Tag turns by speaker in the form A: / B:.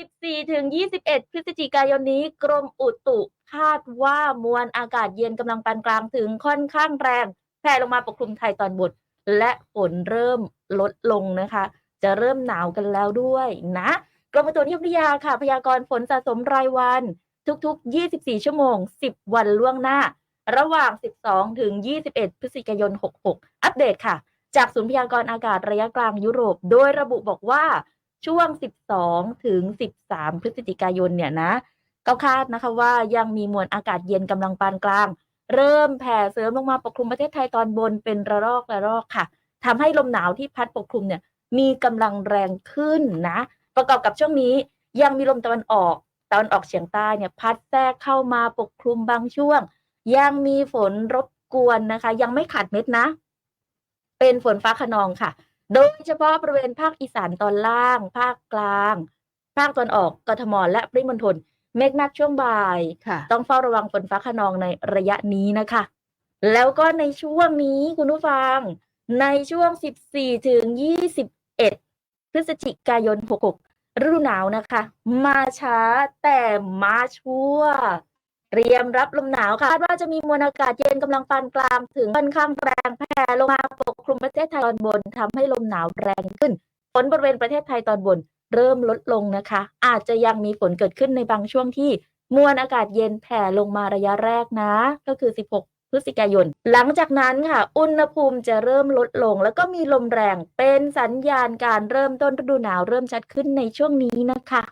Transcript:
A: 14 ถึง 21 พฤศจิกายนนี้กรมอุตุคาดว่ามวลอากาศเย็นกำลังปานกลางถึงค่อนข้างแรง แผ่ลงมาปกคลุมไทยตอนบนและฝนเริ่มลดลงนะคะ จะเริ่มหนาวกันแล้วด้วยนะกรมอุตุนิยมวิทยาค่ะ พยากรณ์ฝนสะสมรายวัน ทุกๆ 24 ชั่วโมง 10 วันล่วงหน้า ระหว่าง 12 ถึง 21 พฤศจิกายน 66 อัปเดตค่ะ จากศูนย์พยากรณ์อากาศระยะกลางยุโรป โดยระบุบอกว่า ช่วง 12 ถึง 13 พฤศจิกายนเนี่ยนะก็คาดนะคะว่ายังมีมวลอากาศเย็นกำลังปานกลาง เริ่มแผ่เสริมลงมาปกคลุมประเทศไทยตอนบนเป็นระลอกระลอกค่ะทำให้ลมหนาวที่พัดปกคลุมเนี่ยมีกำลังแรงขึ้นนะ ประกอบกับช่วงนี้ยังมีลมตะวันออกตะวันออกเฉียงใต้เนี่ยพัดแทรกเข้ามาปกคลุมบางช่วง ยังมีฝนรบกวนนะคะ ยังไม่ขาดเม็ดนะ เป็นฝนฟ้าขนองค่ะ โดยเฉพาะบริเวณภาคอีสานตอนล่าง ภาคกลาง ภาคตอนออกกทมและปริมณฑลเมฆหนักช่วงบ่าย
B: ค่ะ
A: ต้องเฝ้าระวังฝนฟ้าขนองในระยะนี้นะคะ แล้วก็ในช่วงนี้คุณผู้ฟัง ในช่วง 14 ถึง 21 พฤศจิกายน 66ฤดูหนาวนะคะ มาช้าแต่มาชัวร์ เตรียมรับลมหนาวค่ะคาดว่าจะมีมวลอากาศเย็นกำลังปานกลาง ถึงค่อนข้างแรงแผ่ลงมาปกคลุมประเทศไทยตอนบนทำให้ลมหนาวแรงขึ้นฝนบริเวณประเทศไทยตอนบน เริ่มลดลงนะคะ อาจจะยังมีฝนเกิดขึ้นในบางช่วงที่มวลอากาศเย็นแผ่ลงมาระยะแรกนะ ก็คือ 16 พฤศจิกายน หลังจากนั้นค่ะ อุณหภูมิจะเริ่มลดลง แล้วก็มีลมแรงเป็นสัญญาณการเริ่มต้นฤดูหนาวเริ่มชัดขึ้นในช่วงนี้นะคะ